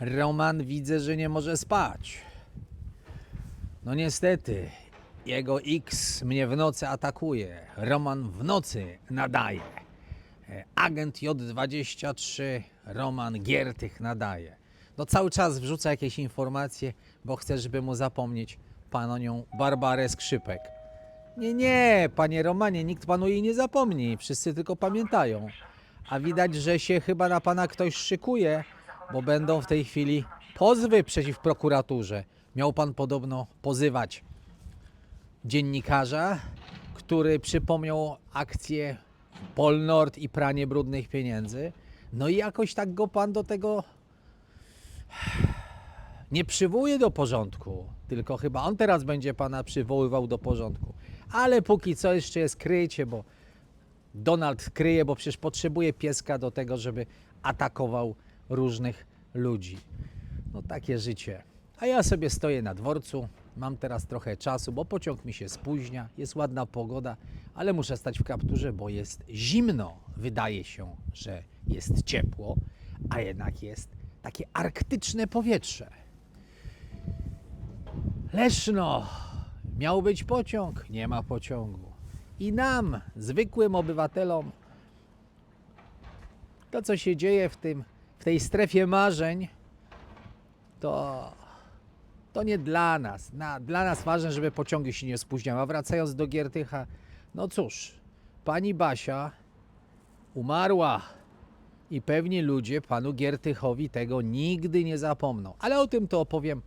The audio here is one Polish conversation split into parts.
Roman widzę, że nie może spać. No niestety, jego X mnie w nocy atakuje. Roman w nocy nadaje. E, Agent J23 Roman Giertych nadaje. No cały czas wrzuca jakieś informacje, bo chce, żeby mu zapomnieć panią Barbarę Skrzypek. Nie, nie, panie Romanie, nikt panu jej nie zapomni. Wszyscy tylko pamiętają. A widać, że się chyba na pana ktoś szykuje, bo będą w tej chwili pozwy przeciw prokuraturze. Miał pan podobno pozywać dziennikarza, który przypomniał akcję Polnord i pranie brudnych pieniędzy. No i jakoś tak go pan do tego nie przywołuje do porządku, tylko chyba on teraz będzie pana przywoływał do porządku. Ale póki co jeszcze jest krycie, bo Donald kryje, bo przecież potrzebuje pieska do tego, żeby atakował różnych ludzi. No takie życie. A ja sobie stoję na dworcu, mam teraz trochę czasu, bo pociąg mi się spóźnia, jest ładna pogoda, ale muszę stać w kapturze, bo jest zimno. Wydaje się, że jest ciepło, a jednak jest takie arktyczne powietrze. Leszno, miał być pociąg, nie ma pociągu. I nam, zwykłym obywatelom, to co się dzieje w, tym, w tej strefie marzeń, to, to nie dla nas. Na, dla nas ważne, żeby pociągi się nie spóźniały. A wracając do Giertycha, no cóż, pani Basia umarła i pewni ludzie panu Giertychowi tego nigdy nie zapomną. Ale o tym to opowiem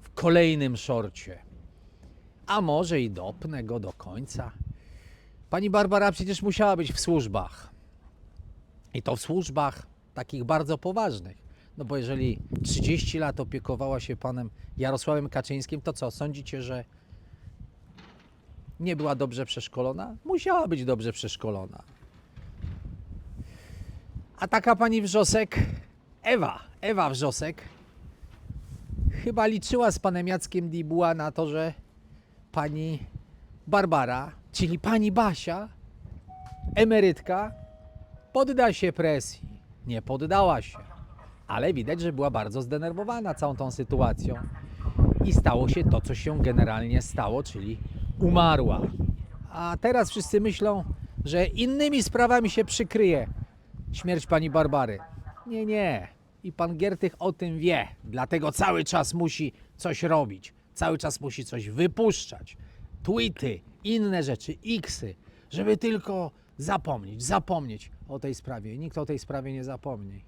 w kolejnym szorcie. A może i dopnę go do końca. Pani Barbara przecież musiała być w służbach. I to w służbach takich bardzo poważnych. No bo jeżeli 30 lat opiekowała się panem Jarosławem Kaczyńskim, to co, sądzicie, że nie była dobrze przeszkolona? Musiała być dobrze przeszkolona. A taka pani Wrzosek, Ewa, Ewa Wrzosek, chyba liczyła z panem Jackiem Dibuła na to, że pani Barbara, czyli pani Basia, emerytka, podda się presji. Nie poddała się, ale widać, że była bardzo zdenerwowana całą tą sytuacją. I stało się to, co się generalnie stało, czyli umarła. A teraz wszyscy myślą, że innymi sprawami się przykryje śmierć pani Barbary. Nie, nie. I pan Giertych o tym wie, dlatego cały czas musi coś robić, cały czas musi coś wypuszczać. Tweety, inne rzeczy, xy, żeby tylko zapomnieć, zapomnieć o tej sprawie. Nikt o tej sprawie nie zapomni.